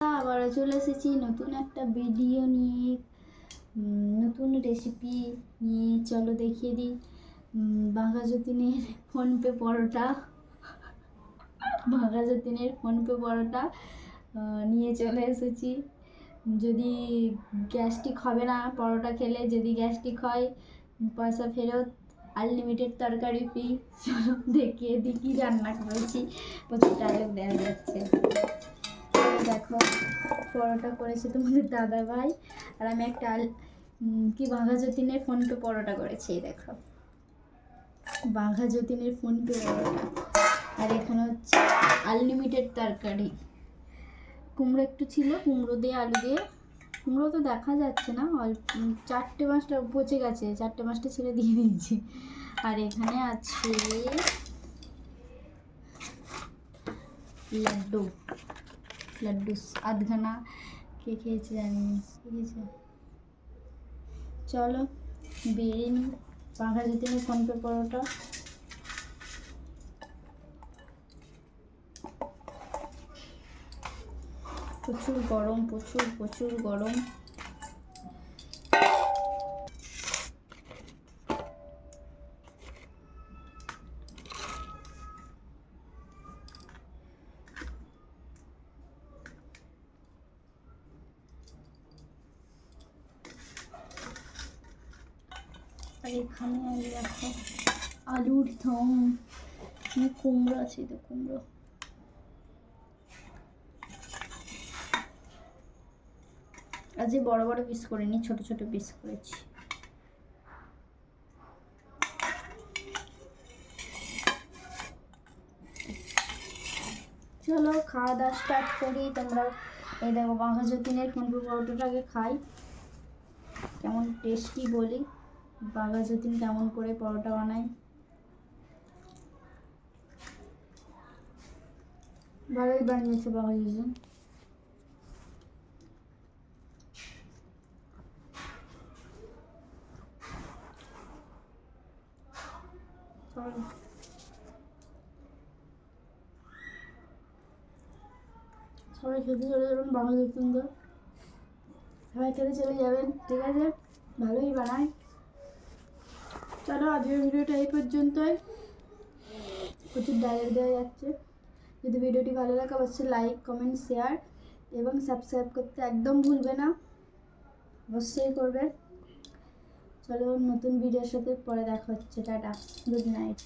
আবারও চলে এসেছি নতুন একটা ভিডিও নিয়ে নতুন রেসিপি নিয়ে। চলো দেখিয়ে দিই বাঘা যতীনের ফোনপে পরোটা। বাঘা যতীনের ফোনপে পরোটা নিয়ে চলে এসেছি। যদি গ্যাস্ট্রিক হবে না পরোটা খেলে, যদি গ্যাস্ট্রিক হয়, পয়সা ফেরত আনলিমিটেড তরকারি ফ্রি চলো দেখিয়ে দিই কী রান্না করেছি। প্রচুর ডায়লগ দেওয়া যাচ্ছে। দেখো, পরোটা করেছে তোমাদের দাদা ভাই আর আমি একটা কি বাঘা যতীনের ফোনপে পরোটা করেছি দেখো। বাঘা যতীনের ফোনপে পরোটা। আর এখানে হচ্ছে আনলিমিটেড তরকারি। কুমড়ো একটু ছিল, কুমড়ো দিয়ে আলু দিয়ে। কুমড়ো তো দেখা যাচ্ছে না চারটে মাছটা পচে গেছে, চারটে মাছটা ছেড়ে দিয়ে দিয়েছি। আর এখানে আছে লাড্ডু লাড্ডু, আধখানা। কে খেয়েছে জানি না, কে খেয়েছে? চলো, বেরিয়ে নিই পাখা যেতে হবে ফোনপে পরোটা। প্রচুর গরম, প্রচুর প্রচুর গরম। এখানে আমি দেখো আলুর দম কুমড়ো আছে তো কুমড়ো। আজ বড় বড় পিস করিনি, ছোট ছোট পিস করেছি। চলো খাওয়া দাওয়া স্টার্ট করি, তোমরা এই দেখো বাঘা যতীনের কুমড়ো পরোটাটাকে খাই। কেমন টেস্টি বলি। বাঘা যতীন কেমন করে পরোটা বানায়? ভালোই বানিয়েছে বাঘা যতীন। সবাই খেতে চলে যাবেন বাংলা যতীনদের। সবাই খেতে চলে যাবেন, ঠিক আছে? ভালোই বানায়। চলো আজকের ভিডিওটা এই পর্যন্তই। প্রচুর ডায়ের দেওয়া যাচ্ছে। যদি ভিডিওটি ভালো লাগে, অবশ্যই লাইক কমেন্ট শেয়ার এবং সাবস্ক্রাইব করতে একদম ভুলবে না। অবশ্যই করবে। চলো নতুন ভিডিওর সাথে পরে দেখা হচ্ছে। টাটা। Good night